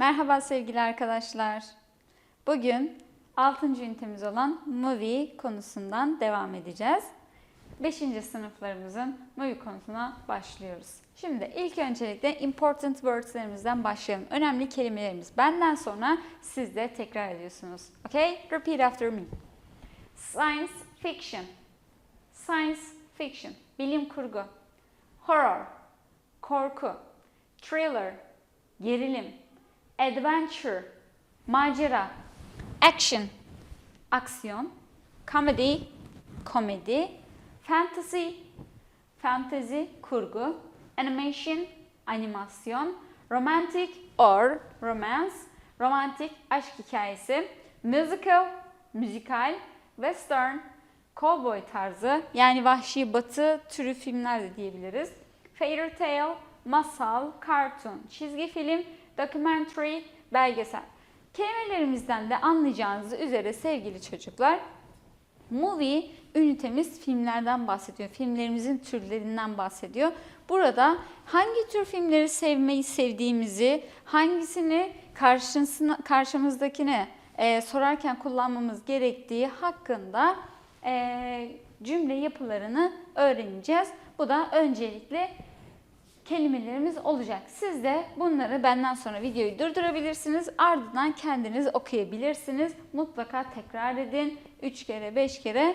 Merhaba sevgili arkadaşlar. Bugün 6. ünitemiz olan movie konusundan devam edeceğiz. 5. sınıflarımızın movie konusuna başlıyoruz. Şimdi ilk öncelikle important words'lerimizden başlayalım. Önemli kelimelerimiz. Benden sonra siz de tekrar ediyorsunuz. Okay? Repeat after me. Science fiction. Science fiction. Bilim kurgu. Horror. Korku. Thriller. Gerilim. Adventure. Macera. Action. Aksiyon. Comedy. Komedi. Fantasy. Fantasy. Kurgu. Animation. Animasyon. Romantic or romance. Romantik aşk hikayesi. Musical. Müzikal. Western. Cowboy tarzı yani vahşi batı türü filmler de diyebiliriz. Fairy tale, masal, cartoon, çizgi film, documentary, belgesel. Kelimelerimizden de anlayacağınız üzere sevgili çocuklar, movie ünitemiz filmlerden bahsediyor. Filmlerimizin türlerinden bahsediyor. Burada hangi tür filmleri sevmeyi sevdiğimizi, hangisini karşımızdakine e, sorarken kullanmamız gerektiği hakkında e, cümle yapılarını öğreneceğiz. Bu da öncelikle kelimelerimiz olacak. Siz de bunları benden sonra videoyu durdurabilirsiniz. Ardından kendiniz okuyabilirsiniz. Mutlaka tekrar edin. 3 kere 5 kere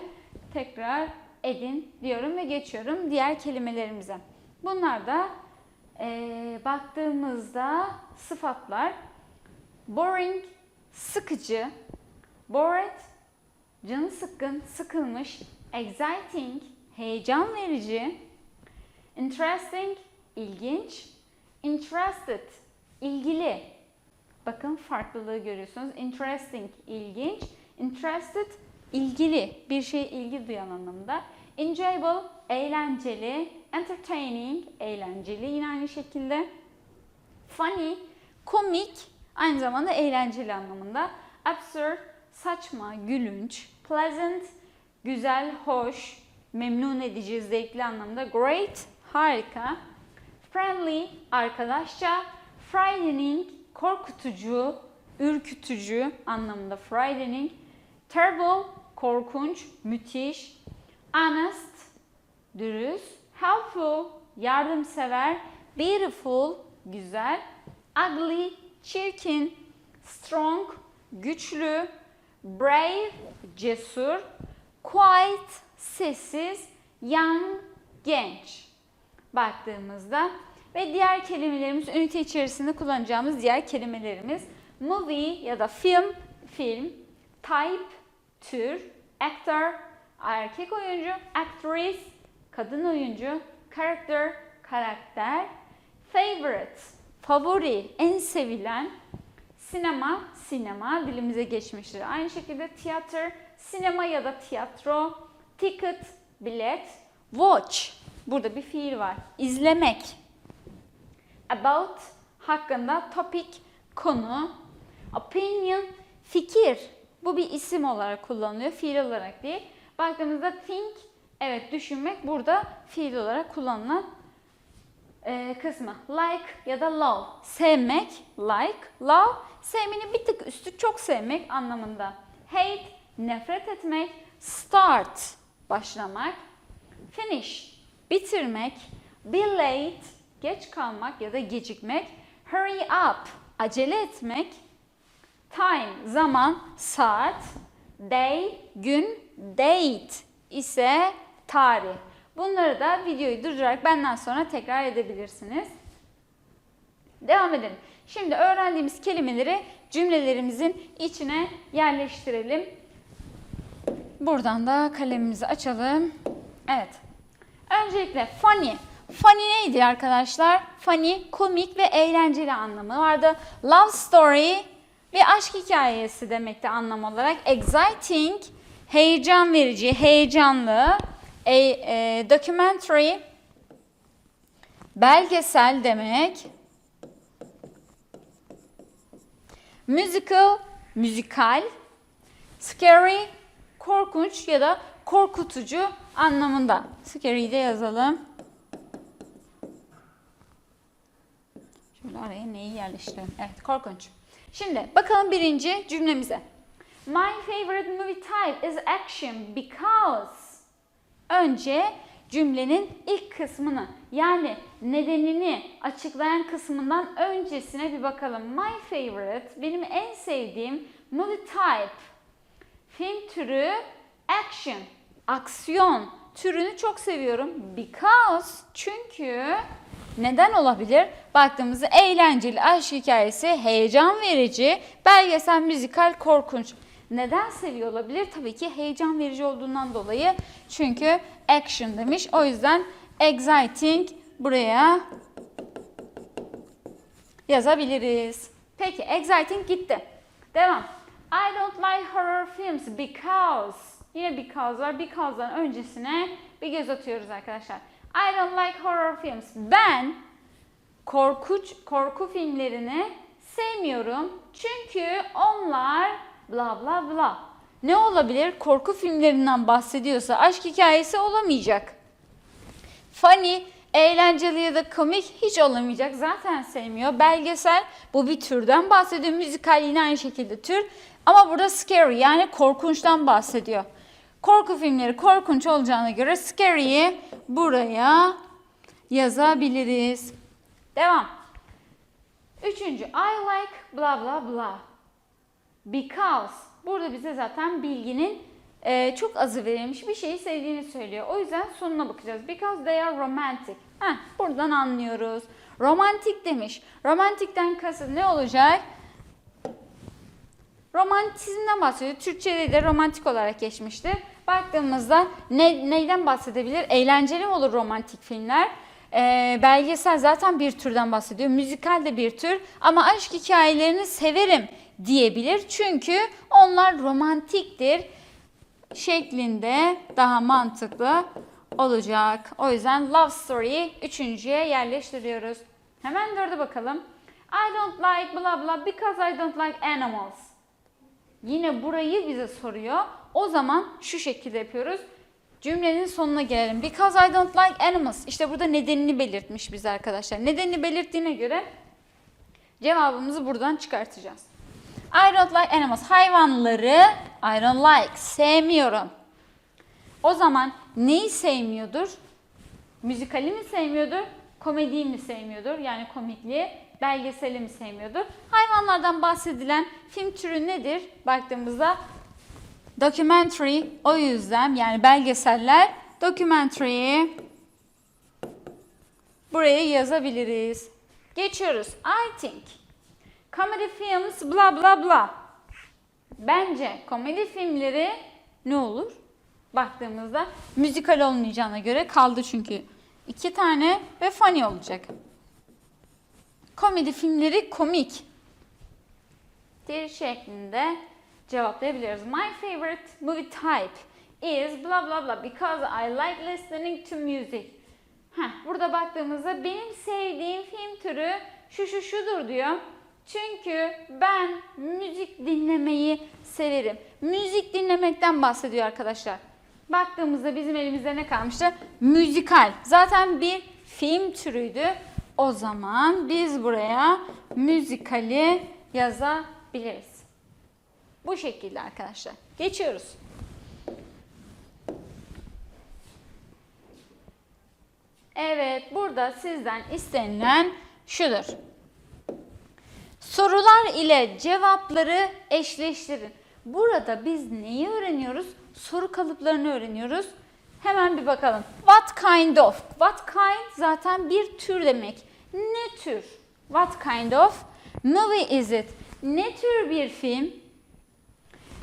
tekrar edin diyorum ve geçiyorum diğer kelimelerimize. Bunlar da e, baktığımızda sıfatlar. Boring, sıkıcı. Bored, canı sıkkın, sıkılmış. Exciting, heyecan verici. Interesting, ilginç. Interested, ilgili. Bakın farklılığı görüyorsunuz. Interesting, ilginç. Interested, ilgili. Bir şeye ilgi duyan anlamında. Enjoyable, eğlenceli. Entertaining, eğlenceli yine aynı şekilde. Funny, komik, aynı zamanda eğlenceli anlamında. Absurd, saçma, gülünç. Pleasant, güzel, hoş, memnun edici, zevkli anlamda. Great, harika. Friendly, arkadaşça. Frightening, korkutucu, ürkütücü anlamında frightening. Terrible, korkunç, müthiş. Honest, dürüst. Helpful, yardımsever. Beautiful, güzel. Ugly, çirkin. Strong, güçlü. Brave, cesur. Quiet, sessiz. Young, genç. Baktığımızda ve diğer kelimelerimiz ünite içerisinde kullanacağımız diğer kelimelerimiz movie ya da film, film, type, tür, actor, erkek oyuncu, actress, kadın oyuncu, character, karakter, favorite, favori, en sevilen, sinema, sinema dilimize geçmiştir. Aynı şekilde tiyatro, sinema ya da tiyatro, ticket, bilet, watch, burada bir fiil var, izlemek, about, hakkında, topic, konu, opinion, fikir, bu bir isim olarak kullanılıyor, fiil olarak değil. Baktığımızda think, evet düşünmek burada fiil olarak kullanılan e, kısmı. Like ya da love, sevmek, like, love, sevmenin bir tık üstü çok sevmek anlamında. Hate, nefret etmek, start, başlamak, finish, bitirmek, be late, geç kalmak ya da gecikmek, hurry up, acele etmek, time, zaman, saat, day, gün, date ise tarih. Bunları da videoyu durdurarak benden sonra tekrar edebilirsiniz. Devam edelim. Şimdi öğrendiğimiz kelimeleri cümlelerimizin içine yerleştirelim. Buradan da kalemimizi açalım. Evet. Öncelikle funny. Funny neydi arkadaşlar? Funny, komik ve eğlenceli anlamı vardı. Love story bir aşk hikayesi demekti anlam olarak. Exciting, heyecan verici, heyecanlı. A, e, documentary, belgesel demek. Musical, müzikal. Scary, korkunç ya da korkutucu anlamında. Scary'yi de yazalım. Şöyle araya neyi yerleştirelim? Evet korkunç. Şimdi bakalım birinci cümlemize. My favorite movie type is action because. Önce cümlenin ilk kısmını yani nedenini açıklayan kısmından öncesine bir bakalım. My favorite benim en sevdiğim movie type. Film türü action. Aksiyon türünü çok seviyorum. Because çünkü neden olabilir? Baktığımızda eğlenceli aşk hikayesi, heyecan verici, belgesel, müzikal, korkunç. Neden seviyor olabilir? Tabii ki heyecan verici olduğundan dolayı. Çünkü action demiş. O yüzden exciting buraya yazabiliriz. Peki exciting gitti. Devam. I don't like horror films because. Yine because var. Because'dan öncesine bir göz atıyoruz arkadaşlar. I don't like horror films. Ben korkunç korku filmlerini sevmiyorum. Çünkü onlar bla bla bla. Ne olabilir? Korku filmlerinden bahsediyorsa aşk hikayesi olamayacak. Funny, eğlenceli ya da komik hiç olamayacak. Zaten sevmiyor. Belgesel bu bir türden bahsediyor. Müzikal yine aynı şekilde tür. Ama burada scary yani korkunçtan bahsediyor. Korku filmleri korkunç olacağına göre scary'yi buraya yazabiliriz. Devam. Üçüncü. I like bla bla bla. Because. Burada bize zaten bilginin e, çok azı verilmiş bir şeyi sevdiğini söylüyor. O yüzden sonuna bakacağız. Because they are romantic. Heh, buradan anlıyoruz. Romantik demiş. Romantikten kasıt ne olacak? Romantizmden bahsediyor. Türkçe'de de romantik olarak geçmiştir. Baktığımızda ne, neyden bahsedebilir? Eğlenceli olur romantik filmler? Ee, belgesel zaten bir türden bahsediyor. Müzikal de bir tür. Ama aşk hikayelerini severim diyebilir. Çünkü onlar romantiktir şeklinde daha mantıklı olacak. O yüzden love story'yi üçüncüye yerleştiriyoruz. Hemen dörde bakalım. I don't like blah blah because I don't like animals. Yine burayı bize soruyor. O zaman şu şekilde yapıyoruz. Cümlenin sonuna gelelim. Because I don't like animals. İşte burada nedenini belirtmiş bize arkadaşlar. Nedenini belirttiğine göre cevabımızı buradan çıkartacağız. I don't like animals. Hayvanları I don't like. Sevmiyorum. O zaman neyi sevmiyordur? Müzikali mi sevmiyordur? Komediyi mi sevmiyordur? Yani komikliği, belgeseli mi sevmiyordur? Hayvanlardan bahsedilen film türü nedir? Baktığımızda documentary o yüzden yani belgeseller documentary'i buraya yazabiliriz. Geçiyoruz. I think comedy films bla bla bla. Bence komedi filmleri ne olur? Baktığımızda müzikal olmayacağına göre kaldı çünkü iki tane ve funny olacak. Komedi filmleri komik. Bir şeklinde cevaplayabiliriz. My favorite movie type is blah blah blah because I like listening to music. Heh, burada baktığımızda benim sevdiğim film türü şu şu şudur diyor. Çünkü ben müzik dinlemeyi severim. Müzik dinlemekten bahsediyor arkadaşlar. Baktığımızda bizim elimizde ne kalmıştı? Müzikal. Zaten bir film türüydü. O zaman biz buraya müzikali yazabiliriz. Bu şekilde arkadaşlar. Geçiyoruz. Evet, burada sizden istenilen şudur. Sorular ile cevapları eşleştirin. Burada biz neyi öğreniyoruz? Soru kalıplarını öğreniyoruz. Hemen bir bakalım. What kind of? What kind zaten bir tür demek. Ne tür? What kind of movie is it? Ne tür bir film?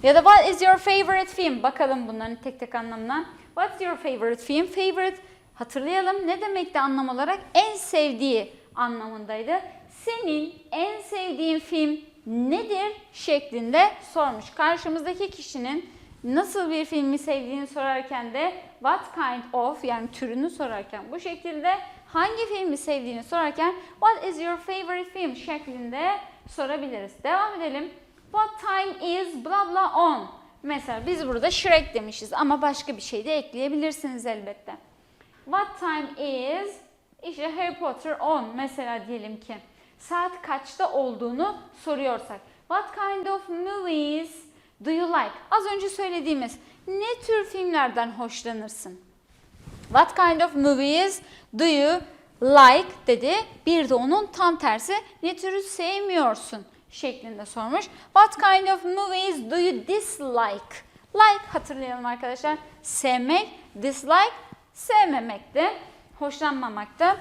Ya da what is your favorite film? Bakalım bunların tek tek anlamından. What's your favorite film? Favorite hatırlayalım ne demekti anlam olarak? En sevdiği anlamındaydı. Senin en sevdiğin film nedir şeklinde sormuş. Karşımızdaki kişinin nasıl bir filmi sevdiğini sorarken de what kind of yani türünü sorarken bu şekilde hangi filmi sevdiğini sorarken what is your favorite film şeklinde sorabiliriz. Devam edelim. What time is blah blah on? Mesela biz burada Shrek demişiz ama başka bir şey de ekleyebilirsiniz elbette. What time is işte Harry Potter on mesela diyelim ki. saat kaçta olduğunu soruyorsak. What kind of movies do you like? Az önce söylediğimiz ne tür filmlerden hoşlanırsın? What kind of movies do you like dedi. Bir de onun tam tersi ne türü sevmiyorsun şeklinde sormuş. What kind of movies do you dislike? Like hatırlayalım arkadaşlar. Sevmek, dislike sevmemekti, hoşlanmamakta.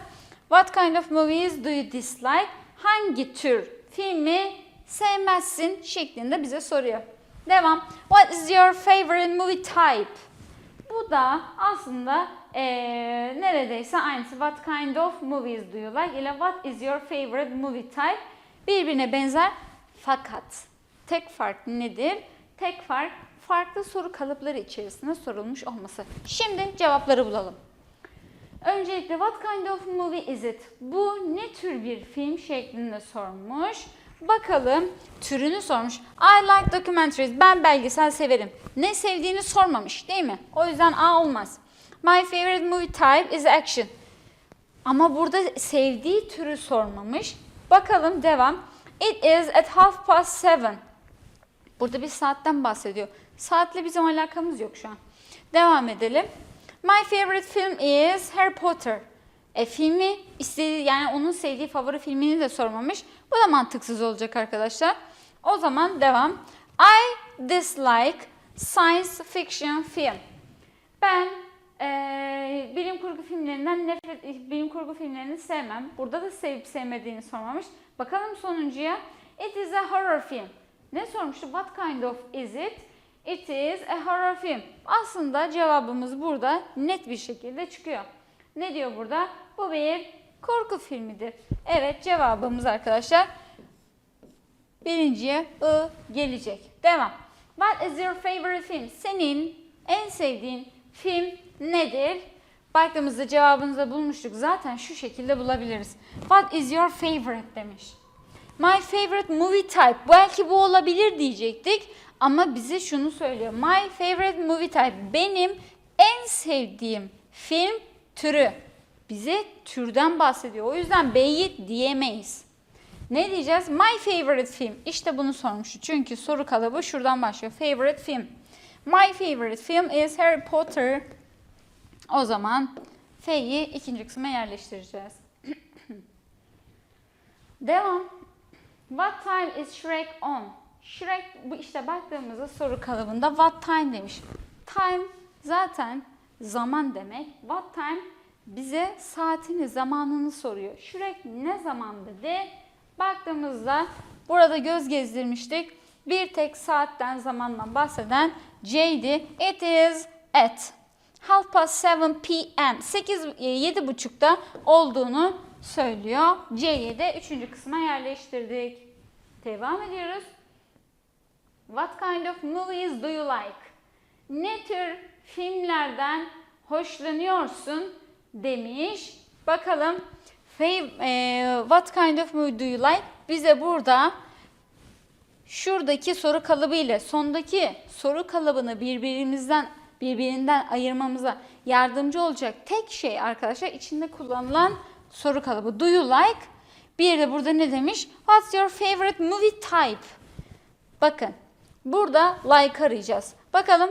What kind of movies do you dislike? Hangi tür filmi sevmezsin şeklinde bize soruyor. Devam. What is your favorite movie type? Bu da aslında eee, neredeyse aynısı. What kind of movies do you like? ile what is your favorite movie type? Birbirine benzer fakat tek fark nedir? Tek fark farklı soru kalıpları içerisinde sorulmuş olması. Şimdi cevapları bulalım. Öncelikle what kind of movie is it? Bu ne tür bir film şeklinde sormuş. Bakalım türünü sormuş. I like documentaries. Ben belgesel severim. Ne sevdiğini sormamış değil mi? O yüzden A olmaz. My favorite movie type is action. Ama burada sevdiği türü sormamış. Bakalım devam. It is at half past seven. Burada bir saatten bahsediyor. Saatle bizim alakamız yok şu an. Devam edelim. My favorite film is Harry Potter. E filmi istediği yani onun sevdiği favori filmini de sormamış. Bu da mantıksız olacak arkadaşlar. O zaman devam. I dislike science fiction film. Ben eee, bilim kurgu filmlerinden nefret, bilim kurgu filmlerini sevmem. Burada da sevip sevmediğini sormamış. Bakalım sonuncuya. It is a horror film. Ne sormuştu? What kind of is it? It is a horror film. Aslında cevabımız burada net bir şekilde çıkıyor. Ne diyor burada? Bu bir korku filmidir. Evet cevabımız arkadaşlar birinciye I gelecek. Devam. What is your favorite film? Senin en sevdiğin film nedir? Baktığımızda cevabımızı bulmuştuk. Zaten şu şekilde bulabiliriz. What is your favorite demiş. My favorite movie type. Belki bu olabilir diyecektik. Ama bize şunu söylüyor. My favorite movie type. Benim en sevdiğim film türü. Bize türden bahsediyor. O yüzden B'yi diyemeyiz. Ne diyeceğiz? My favorite film. İşte bunu sormuştu. Çünkü soru kalıbı şuradan başlıyor. Favorite film. My favorite film is Harry Potter. O zaman F'yi ikinci kısma yerleştireceğiz. Devam. What time is Shrek on? Shrek bu işte baktığımızda soru kalıbında what time demiş. Time zaten zaman demek. What time bize saatini, zamanını soruyor. Shrek ne zaman dedi? Baktığımızda burada göz gezdirmiştik. Bir tek saatten, zamandan bahseden C'di. It is at half past 7 p.m. 8 7 buçukta olduğunu söylüyor. C'yi de üçüncü kısma yerleştirdik. Devam ediyoruz. What kind of movies do you like? Ne tür filmlerden hoşlanıyorsun demiş. Bakalım e, what kind of movie do you like? Bize burada şuradaki soru kalıbı ile sondaki soru kalıbını birbirimizden birbirinden ayırmamıza yardımcı olacak tek şey arkadaşlar içinde kullanılan soru kalıbı. Do you like? Bir de burada ne demiş? What's your favorite movie type? Bakın burada like arayacağız. Bakalım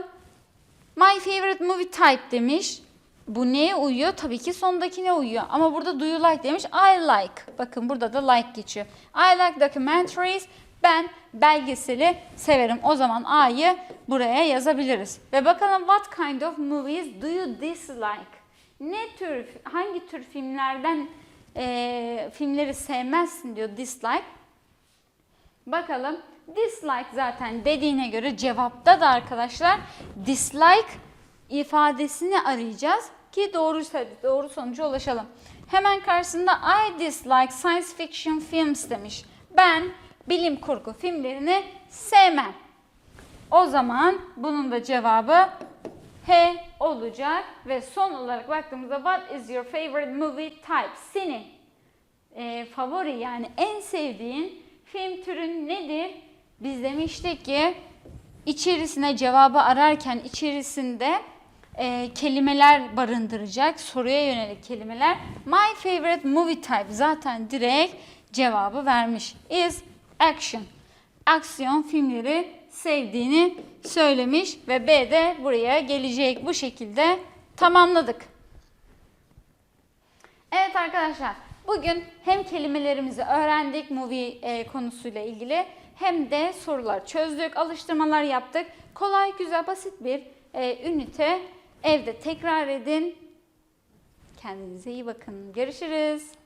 my favorite movie type demiş. Bu neye uyuyor? Tabii ki sondakine uyuyor. Ama burada do you like demiş. I like. Bakın burada da like geçiyor. I like documentaries. Ben belgeseli severim. O zaman A'yı buraya yazabiliriz. Ve bakalım what kind of movies do you dislike? Ne tür, hangi tür filmlerden eee, filmleri sevmezsin diyor dislike. Bakalım dislike zaten dediğine göre cevapta da arkadaşlar dislike ifadesini arayacağız ki doğru doğru sonuca ulaşalım. Hemen karşısında I dislike science fiction films demiş. Ben bilim kurgu filmlerini sevmem. O zaman bunun da cevabı H olacak ve son olarak baktığımızda what is your favorite movie type? Senin e, favori yani en sevdiğin film türün nedir? Biz demiştik ki içerisine cevabı ararken içerisinde e, kelimeler barındıracak, soruya yönelik kelimeler. My favorite movie type zaten direkt cevabı vermiş. Is action. Aksiyon filmleri sevdiğini söylemiş ve B de buraya gelecek. Bu şekilde tamamladık. Evet arkadaşlar, bugün hem kelimelerimizi öğrendik movie e, konusuyla ilgili hem de sorular çözdük, alıştırmalar yaptık. Kolay, güzel, basit bir e, ünite evde tekrar edin. Kendinize iyi bakın. Görüşürüz.